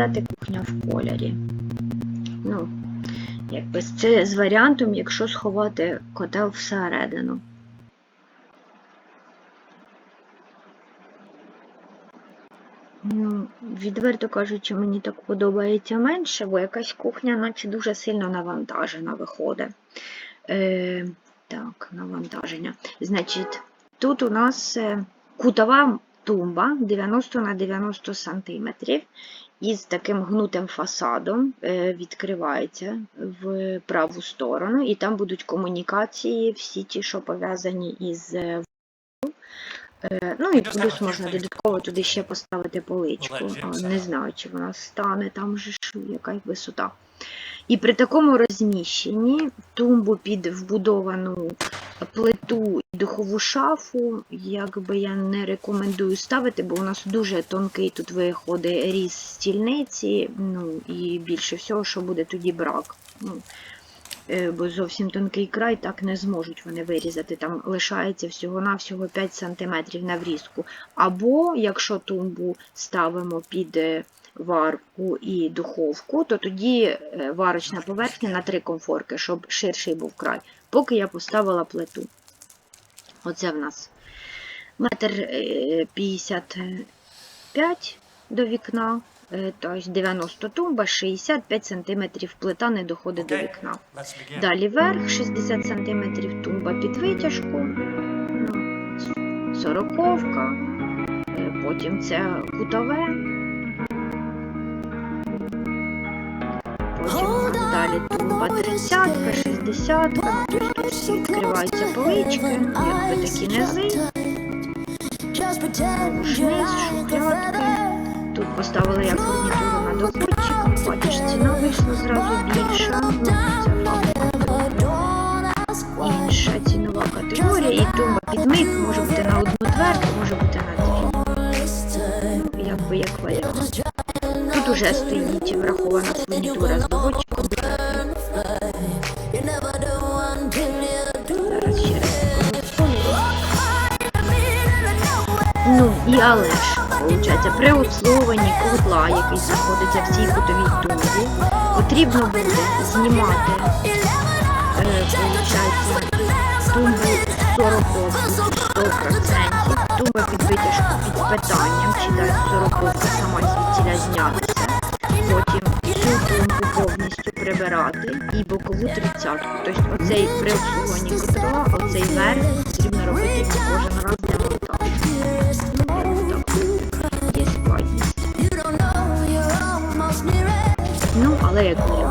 виглядати кухня в кольорі. Ну, якби це з варіантом, якщо сховати котел всередину. Ну, відверто кажучи, мені так подобається менше, бо якась кухня, наче дуже сильно навантажена виходить. Е, так, навантаження. Значить, тут у нас е, кутова тумба 90 на 90 см із таким гнутим фасадом е, відкривається в праву сторону, і там будуть комунікації, всі ті, що пов'язані із е, Е, Ну і плюс можна додатково туди ще поставити поличку. Не знаю, чи вона стане там же ж яка висота. І при такому розміщенні тумбу під вбудовану плиту і духову шафу, якби я не рекомендую ставити, бо у нас дуже тонкий тут виходить різ стільниці, ну і більше всього, що буде тоді брак. Ну, е, бо зовсім тонкий край так не зможуть вони вирізати. Там лишається всього-навсього 5 см на врізку. Або, якщо тумбу ставимо під е, варку і духовку, то тоді е, варочна поверхня на 3 комфорки, щоб ширший був край. Поки я поставила плиту. Оце в нас метр е, 55 до вікна. е, Тобто 90 тумба, 65 см плита не доходить до вікна. Далі верх 60 см тумба під витяжку, ну, сороковка, е, потім це кутове. Далі тумба 30, 60, тобто тут всі відкриваються полички, якби такі низи, низ, шухлядки. Тут поставили я фурнітуру на доводчик, бачиш, ціна вийшла зразу більша. Ну, інша цінова категорія, і тумба підмик може бути на одну дверку, може бути на дві. Якби як варіант. Тут уже стоїть врахована фурнітура з доводчиком. Ну і але ж, виходить, при обслуговуванні котла, який знаходиться в цій кутовій тумбі, потрібно буде знімати тумбу 40 100%, тумба під витяжку під питанням, чи дасть 40 сама звідтіля знятися. Потім цю тумбу повністю прибирати і бокову тридцятку. Тобто оцей при обслуговуванні котла, оцей верх потрібно робити кожен раз для. Ну, якби так, є складність. Ну, але як варіант.